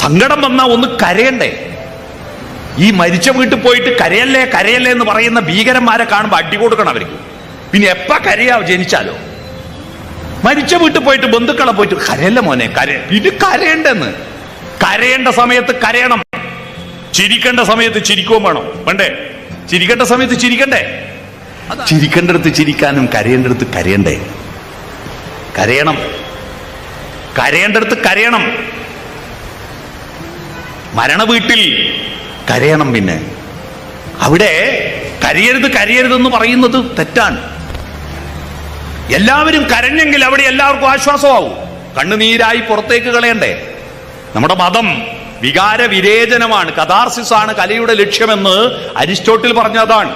സങ്കടം വന്നാ ഒന്ന് കരയണ്ടേ? ഈ മരിച്ച വീട്ടിൽ പോയിട്ട് കരയല്ലേ കരയല്ലേ എന്ന് പറയുന്ന ഭീകരന്മാരെ കാണുമ്പോൾ അടി കൊടുക്കണം അവർക്ക്. പിന്നെ എപ്പ കരയാ ജനിച്ചാലോ? മരിച്ച വീട്ടിൽ പോയിട്ട് ബന്ധുക്കളെ പോയിട്ട് കരയല്ല മോനെ കര പിന്നെ കരയണ്ടെന്ന്. കരയേണ്ട സമയത്ത് കരയണം. ചിരിക്കേണ്ട സമയത്ത് ചിരിക്കുകയും വേണം. വേണ്ടേ? ചിരിക്കേണ്ട സമയത്ത് ചിരിക്കണ്ടേ? ചിരിക്കേണ്ടടുത്ത് ചിരിക്കാനും കരയേണ്ടടുത്ത് കരയണ്ടേ? കരയണം. കരയേണ്ടടുത്ത് കരയണം. മരണ വീട്ടിൽ കരയണം പിന്നെ. അവിടെ കരയരുത് കരയരുതെന്ന് പറയുന്നത് തെറ്റാണ്. എല്ലാവരും കരഞ്ഞെങ്കിൽ അവിടെ എല്ലാവർക്കും ആശ്വാസമാവും. കണ്ണുനീരായി പുറത്തേക്ക് കളയണ്ടേ. നമ്മുടെ മതം വികാര വിരേചനമാണ് കഥാർസിസ് ആണ് കലയുടെ ലക്ഷ്യമെന്ന് അരിസ്റ്റോട്ടിൽ പറഞ്ഞതാണ്.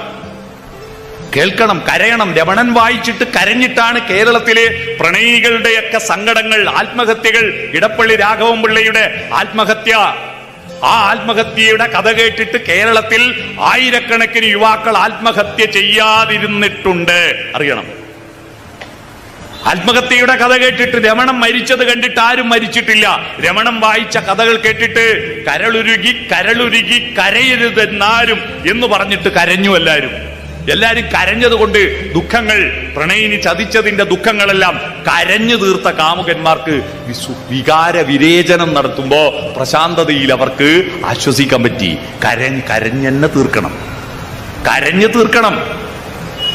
കേൾക്കണം കരയണം. രമണൻ വായിച്ചിട്ട് കരഞ്ഞിട്ടാണ് കേരളത്തിലെ പ്രണയികളുടെയൊക്കെ സങ്കടങ്ങൾ ആത്മഹത്യകൾ ഇടപ്പള്ളി രാഘവൻ പിള്ളയുടെ ആത്മഹത്യ. ആ ആത്മഹത്യയുടെ കഥ കേട്ടിട്ട് കേരളത്തിൽ ആയിരക്കണക്കിന് യുവാക്കൾ ആത്മഹത്യ ചെയ്യാതിരുന്നിട്ടുണ്ട്. അറിയണം. ആത്മഹത്യയുടെ കഥ കേട്ടിട്ട് രമണം മരിച്ചത് കണ്ടിട്ട് ആരും മരിച്ചിട്ടില്ല. രമണം വായിച്ച കഥകൾ കേട്ടിട്ട് കരളുരുകി കരളുരുകി കരയരുതെന്നാരും എന്ന് പറഞ്ഞിട്ട് കരഞ്ഞു എല്ലാരും. എല്ലാരും കരഞ്ഞതുകൊണ്ട് ദുഃഖങ്ങൾ പ്രണയിനി ചതിച്ചതിന്റെ ദുഃഖങ്ങളെല്ലാം കരഞ്ഞു തീർത്ത കാമുകന്മാർക്ക് വികാര വിരേചനം നടത്തുമ്പോ പ്രശാന്തതയിൽ അവർക്ക് ആശ്വസിക്കാൻ പറ്റി. കരഞ്ഞ് കരഞ്ഞെന്നെ തീർക്കണം. കരഞ്ഞു തീർക്കണം.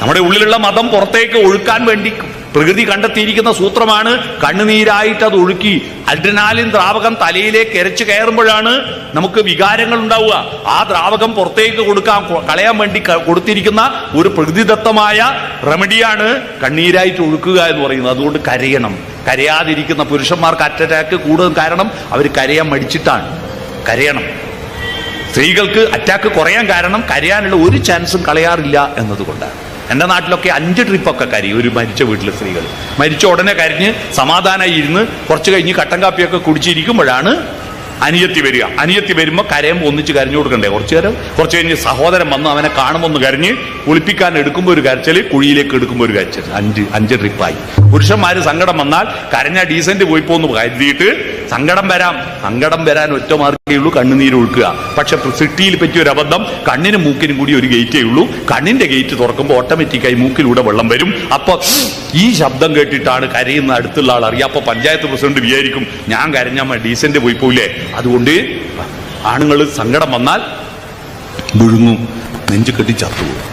നമ്മുടെ ഉള്ളിലുള്ള മതം പുറത്തേക്ക് ഒഴുക്കാൻ വേണ്ടി പ്രകൃതി കണ്ടെത്തിയിരിക്കുന്ന സൂത്രമാണ് കണ്ണുനീരായിട്ട് അത് ഒഴുക്കി അഡ്രനാലിൻ ദ്രാവകം തലയിലേക്ക് എരച്ചു കയറുമ്പോഴാണ് നമുക്ക് വികാരങ്ങൾ ഉണ്ടാവുക. ആ ദ്രാവകം പുറത്തേക്ക് കൊടുക്കാൻ കളയാൻ വേണ്ടി കൊടുത്തിരിക്കുന്ന ഒരു പ്രകൃതിദത്തമായ റെമഡിയാണ് കണ്ണീരായിട്ട് ഒഴുക്കുക എന്ന് പറയുന്നത്. അതുകൊണ്ട് കരയണം. കരയാതിരിക്കുന്ന പുരുഷന്മാർക്ക് അറ്റാക്ക് കൂടുതൽ കാരണം അവർ കരയാൻ മടിച്ചിട്ടാണ്. കരയണം. സ്ത്രീകൾക്ക് അറ്റാക്ക് കുറയാൻ കാരണം കരയാനുള്ള ഒരു ചാൻസും കളയാറില്ല എന്നതുകൊണ്ടാണ്. എന്റെ നാട്ടിലൊക്കെ അഞ്ച് ട്രിപ്പൊക്കെ കരി ഒരു മരിച്ച വീട്ടിലെ സ്ത്രീകൾ. മരിച്ച ഉടനെ കരിഞ്ഞ് സമാധാനമായി ഇരുന്ന് കുറച്ച് കഴിഞ്ഞ് കട്ടൻ കാപ്പിയൊക്കെ കുടിച്ചിരിക്കുമ്പോഴാണ് അനിയത്തി വരിക. അനിയത്തി വരുമ്പോൾ കരയുമ്പോൾ ഒന്നിച്ച് കരഞ്ഞു കൊടുക്കണ്ടേ? കുറച്ചു നേരം? കുറച്ച് കഴിഞ്ഞ് സഹോദരൻ വന്ന് അവനെ കാണുമ്പോൾ ഒന്ന് കരഞ്ഞ് കുളിപ്പിക്കാൻ എടുക്കുമ്പോൾ ഒരു കരച്ചൽ കുഴിയിലേക്ക് എടുക്കുമ്പോൾ ഒരു കരച്ചൽ അഞ്ച് അഞ്ച് ട്രിപ്പായി പുരുഷന്മാർ സങ്കടം വന്നാൽ കരഞ്ഞ ഡീസന്റ് പോയി പോകുന്നു കരുതിയിട്ട് സങ്കടം വരാം. സങ്കടം വരാൻ ഒറ്റ മാർഗേ ഉള്ളൂ കണ്ണുനീര് ഒഴുക്കുക. പക്ഷെ സിട്ടിയിൽ പറ്റിയ ഒരു അബദ്ധം കണ്ണിനും മൂക്കിനും കൂടി ഒരു ഗേറ്റേ ഉള്ളൂ. കണ്ണിന്റെ ഗേറ്റ് തുറക്കുമ്പോൾ ഓട്ടോമാറ്റിക്കായി മൂക്കിലൂടെ വെള്ളം വരും. അപ്പൊ ഈ ശബ്ദം കേട്ടിട്ടാണ് കരയുന്ന അടുത്തുള്ള ആൾ അറിയാം. അപ്പൊ പഞ്ചായത്ത് പ്രസിഡന്റ് വിചാരിക്കും ഞാൻ കരഞ്ഞാൽ ഡീസന്റ് പോയി പോയില്ലേ അതുകൊണ്ട് ആണുങ്ങൾ സങ്കടം വന്നാൽ മുഴുങ്ങും നെഞ്ചു കെട്ടി ചത്തുപോകും.